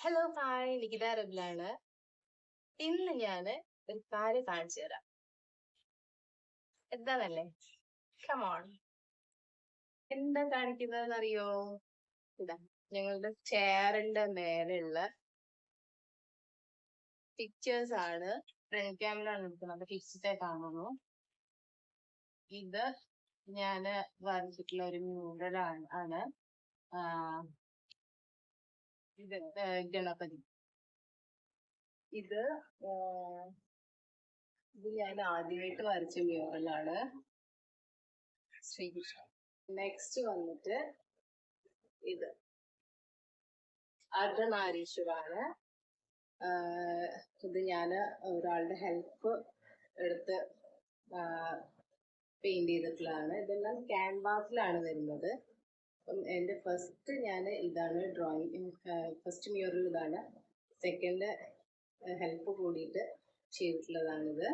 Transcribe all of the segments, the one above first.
Hello hi Nikita റബിലാണ് ഇന്ന് ഞാൻ ഒരു കാര്യം കാണിച്ചു തരാം. എന്താണല്ലേ? കമോൺ എന്താ കാണിക്കുന്നതെന്ന് അറിയോ ഇതാ ഞങ്ങളുടെ ചെയറിന്റെ മേലെയുള്ള പിക്ചേഴ്സ് ആണ്. ഫ്രണ്ട് ക്യാമറ ആണ് എടുക്കുന്നത്. പിക്ചേഴ്സെ കാണുന്നു. ഇത് ഞാൻ വരച്ചിട്ടുള്ള ഒരു മ്യൂറൽ ആണ്. ആണ് ഇത് ഗണപതി. ഇത് ഇത് ഞാൻ ആദ്യമായിട്ട് വരച്ച മ്യൂറലാണ് ശ്രീകൃഷ്ണൻ. നെക്സ്റ്റ് വന്നിട്ട് ഇത്. അർദ്ധനാരീശ്വരാണ്. ഇത് ഞാൻ ഒരാളുടെ ഹെൽപ്പ് എടുത്ത് പെയിന്റ് ചെയ്തിട്ടുള്ളതാണ്. ഇതെല്ലാം ക്യാൻവാസിലാണ് വരുന്നത്. അപ്പം എന്റെ ഫസ്റ്റ് ഞാൻ ഇതാണ് ഡ്രോയിങ് ഫസ്റ്റ് മ്യൂറൽ ഇതാണ്. സെക്കൻഡ് ഹെൽപ്പ് കൂടിയിട്ട് ചെയ്തിട്ടുള്ളതാണിത്.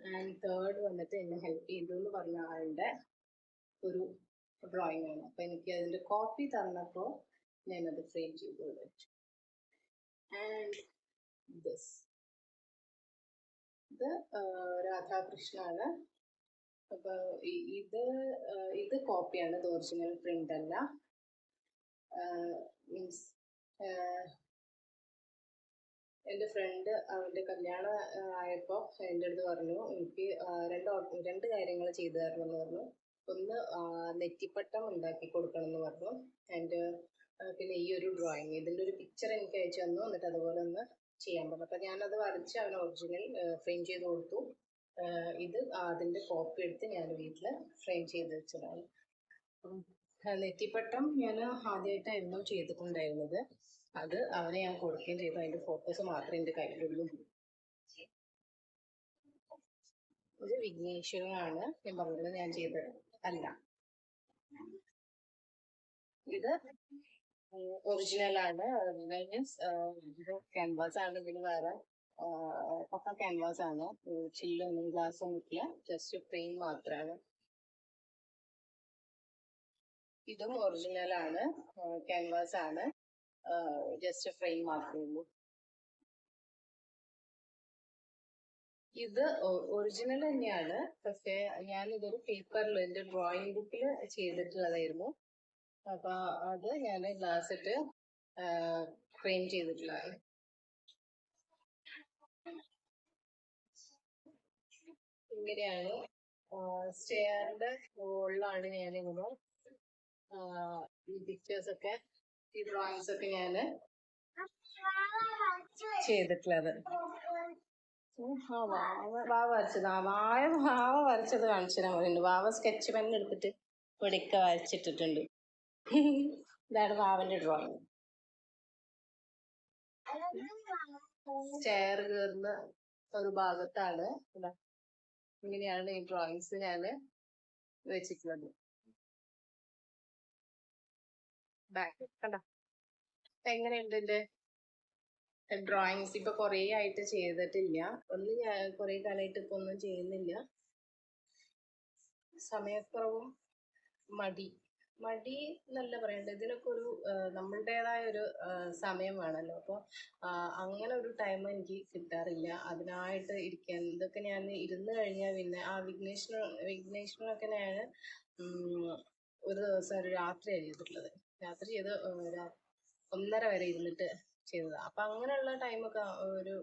ആൻഡ് തേർഡ് വന്നിട്ട് എന്നെ ഹെൽപ്പ് ചെയ്തു എന്ന് പറഞ്ഞ ആളുടെ ഒരു ഡ്രോയിങ് ആണ്. അപ്പം എനിക്ക് അതിന്റെ കോപ്പി തന്നപ്പോൾ ഞാനത് ഫ്രെയിം ചെയ്ത് വെച്ചു. ആൻഡ് ദിസ് ഇത് രാധാകൃഷ്ണാണ് അപ്പൊ ഇ- ഇത് ഇത് കോപ്പിയാണ് ഇത് ഒറിജിനൽ പ്രിന്റ് അല്ല. മീൻസ് എന്റെ ഫ്രണ്ട് അവന്റെ കല്യാണം ആയപ്പോൾ ആയപ്പോ എന്റെ അടുത്ത് പറഞ്ഞു എനിക്ക് രണ്ട് രണ്ട് കാര്യങ്ങൾ ചെയ്തു തരണം എന്ന് പറഞ്ഞു. ഒന്ന് നെറ്റിപ്പട്ടം ഉണ്ടാക്കി കൊടുക്കണം എന്ന് പറഞ്ഞു ആൻഡ് പിന്നെ ഈ ഒരു ഡ്രോയിങ് ഇതിന്റെ ഒരു പിക്ചർ എനിക്ക് അയച്ചു തന്നു. എന്നിട്ട് അതുപോലെ ഒന്ന് ചെയ്യാൻ പറഞ്ഞു. അപ്പം ഞാനത് വരച്ച് അവന് ഒറിജിനൽ ഫ്രെയിം ചെയ്ത് കൊടുത്തു. ഇത് അതിന്റെ കോപ്പി എടുത്ത് ഞാൻ വീട്ടിൽ ഫ്രെയിം ചെയ്ത് വെച്ചതാണ്. നെറ്റിപ്പട്ടം ഞാൻ ആദ്യമായിട്ടായിരുന്നു ചെയ്തിട്ടുണ്ടായിരുന്നത്. അത് അവനെ ഞാൻ കൊടുക്കുകയും ചെയ്തു. അതിന്റെ ഫോട്ടോസ് മാത്രമേ എന്റെ കയ്യിലുള്ളൂ. ഇത് വിഘ്നേശ്വരനാണ് ഞാൻ പറഞ്ഞത്. ഞാൻ ചെയ്തത് അല്ല. ഇത് ഒറിജിനൽ ആണ്. ഒറിജിനൽ മീൻസ് ക്യാൻവാസ് ആണ്. ഇതിന് വേറെ പക്ക ക്യാൻവാസ് ആണ് ചില്ലൊന്നും ഗ്ലാസ് ഒന്നും ജസ്റ്റ് ഫ്രെയിം മാത്രമാണ് ഇതും ഒറിജിനൽ ആണ്. ക്യാൻവാസ് ആണ് ജസ്റ്റ് ഫ്രെയിം മാത്രമേ ഉള്ളൂ. ഇത് ഒറിജിനൽ തന്നെയാണ്. പക്ഷേ ഞാൻ ഇതൊരു പേപ്പറിൽ എന്റെ ഡ്രോയിങ് ബുക്കിൽ ചെയ്തിട്ടുള്ളതായിരുന്നു. അപ്പൊ അത് ഞാൻ ഗ്ലാസ് ഇട്ട് ഫ്രെയിം ചെയ്തിട്ടുള്ളതാണ്. ഇങ്ങനെയാണ്. സ്റ്റെയറിന്റെ മുകളിലാണ് ഞാനിങ്ങനെ ഈ പിക്ചേഴ്സ് ഒക്കെ ഈ ഡ്രോയിങ്സ് ഒക്കെ ഞാൻ ചെയ്തിട്ടുള്ളത്. വാവ വരച്ചത്. വായ വാവ വരച്ചത് കാണിച്ചു തരാൻ പറയുന്നുണ്ട് വാവ സ്കെച്ച് പെൻ എടുത്തിട്ട് ഇവിടെയൊക്കെ വരച്ചിട്ടിട്ടുണ്ട്. ഇതാണ് വാവന്റെ ഡ്രോയിങ് സ്റ്റെയർ കയറുന്ന ഒരു ഭാഗത്താണ്. ഇങ്ങനെയാണ് ഈ ഡ്രോയിങ്സ് ഞാൻ വെച്ചിട്ടുള്ളത്. ബാക്ക് കണ്ട? എങ്ങനെയുണ്ട് എന്റെ ഡ്രോയിങ്സ് ഇപ്പൊ കുറേ ആയിട്ട് ചെയ്തിട്ടില്ല. ഒന്ന് ഞാൻ കുറേ കാലമായിട്ട് ഇപ്പൊ ഒന്നും ചെയ്യുന്നില്ല. സമയക്കുറവും മടി. മടി എന്നല്ല പറയണ്ടത്. ഇതിനൊക്കെ ഒരു നമ്മളുടേതായ ഒരു സമയം വേണമല്ലോ അപ്പോൾ അങ്ങനെ ഒരു ടൈം എനിക്ക് കിട്ടാറില്ല. അതിനായിട്ട് ഇരിക്കാൻ ഇതൊക്കെ ഞാൻ ഇരുന്ന് കഴിഞ്ഞാൽ പിന്നെ ആ വിഘ്നേശ്വര വിഘ്നേശ്വരനൊക്കെ ഞാൻ ഒരു ദിവസം ഒരു രാത്രി ചെയ്തിട്ടുള്ളത്. രാത്രി ചെയ്ത് ഒന്നര വരെ ഇരുന്നിട്ട് ചെയ്തതാണ് അപ്പം അങ്ങനെയുള്ള ടൈമൊക്കെ ഒരു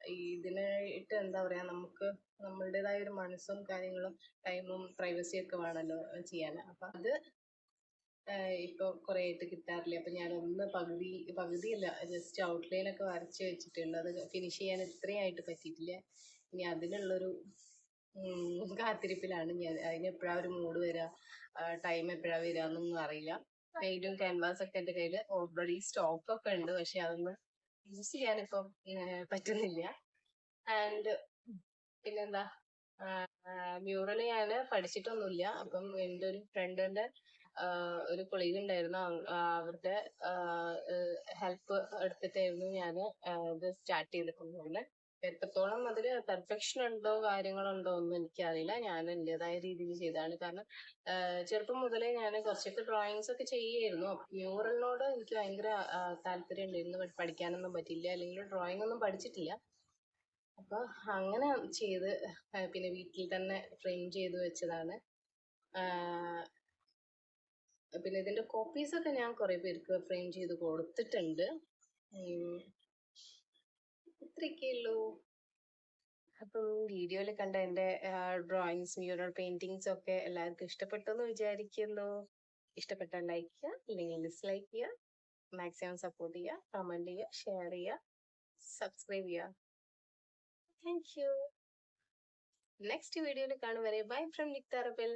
ഇതിനായിട്ട് എന്താ പറയാ നമുക്ക് നമ്മളുടേതായ ഒരു മനസ്സും കാര്യങ്ങളും ടൈമും പ്രൈവസി ഒക്കെ വേണമല്ലോ ചെയ്യാൻ. അപ്പം അത് ഇപ്പൊ കുറേ ആയിട്ട് കിട്ടാറില്ല? അപ്പൊ ഞാൻ ഒന്ന് പകുതി പകുതിയല്ല ജസ്റ്റ് ഔട്ട്ലൈൻ ഒക്കെ വരച്ച് വെച്ചിട്ടുണ്ട്. അത് ഫിനിഷ് ചെയ്യാൻ ഇത്രയും ആയിട്ട് പറ്റിയിട്ടില്ല. ഇനി അതിനുള്ളൊരു ഒരു കാത്തിരിപ്പിലാണ് ഞാൻ. അതിന് എപ്പോഴാ ഒരു മൂഡ് വരിക ടൈം എപ്പോഴാ വരിക എന്നൊന്നും അറിയില്ല പെയിന്റും ക്യാൻവാസ് ഒക്കെ എന്റെ കയ്യിൽ ഓൾറെഡി സ്റ്റോക്ക് ഒക്കെ ഉണ്ട്. പക്ഷെ അതൊന്നും യൂസ് ചെയ്യാനിപ്പം പറ്റുന്നില്ല. ആൻഡ് പിന്നെന്താ? മ്യൂറൽ ഞാൻ പഠിച്ചിട്ടൊന്നുമില്ല. അപ്പം എന്റെ ഒരു ഫ്രണ്ടിന്റെ ഒരു കൊളീഗ് ഉണ്ടായിരുന്നു. അവ- അവരുടെ ഹെൽപ്പ് എടുത്തിട്ടായിരുന്നു ഞാൻ ഇത് സ്റ്റാർട്ട് ചെയ്തിട്ടുണ്ടായിരുന്നത് എത്രത്തോളം അതിൽ പെർഫെക്ഷൻ ഉണ്ടോ കാര്യങ്ങളുണ്ടോ ഒന്നും എനിക്കറിയില്ല. ഞാൻ എന്റെതായ രീതിയിൽ ചെയ്തതാണ്. കാരണം ചെറുപ്പം മുതലേ ഞാൻ കുറച്ചൊക്കെ ഡ്രോയിങ്സ് ഒക്കെ ചെയ്യുമായിരുന്നു. മ്യൂറലിനോട് എനിക്ക് ഭയങ്കര താല്പര്യം ഉണ്ടായിരുന്നു പഠിക്കാനൊന്നും പറ്റില്ല. അല്ലെങ്കിൽ ഡ്രോയിങ് ഒന്നും പഠിച്ചിട്ടില്ല. അപ്പൊ അങ്ങനെ ചെയ്ത് പിന്നെ വീട്ടിൽ തന്നെ ഫ്രെയിം ചെയ്ത് വെച്ചതാണ്. പിന്നെ ഇതിന്റെ കോപ്പീസ് ഒക്കെ ഞാൻ കുറെ പേർക്ക് ഫ്രെയിം ചെയ്ത് കൊടുത്തിട്ടുണ്ട്. ഉം ഇത്രയൊക്കെ ഉള്ളൂ അപ്പം വീഡിയോയിൽ കണ്ട എന്റെ ഡ്രോയിങ്സ് മ്യൂറൽ പെയിന്റിങ്സ് ഒക്കെ എല്ലാവർക്കും ഇഷ്ടപ്പെട്ടു എന്ന് വിചാരിക്കുന്നു. ഇഷ്ടപ്പെട്ടാൽ ലൈക്ക് ചെയ്യുക അല്ലെങ്കിൽ ഡിസ്ലൈക്ക് ചെയ്യുക മാക്സിമം സപ്പോർട്ട് ചെയ്യുക കമന്റ് ചെയ്യുക ഷെയർ ചെയ്യുക സബ്സ്ക്രൈബ് ചെയ്യുക. താങ്ക് യു നെക്സ്റ്റ് വീഡിയോയിൽ കാണും വരെ. Bye from നിക്താറബൽ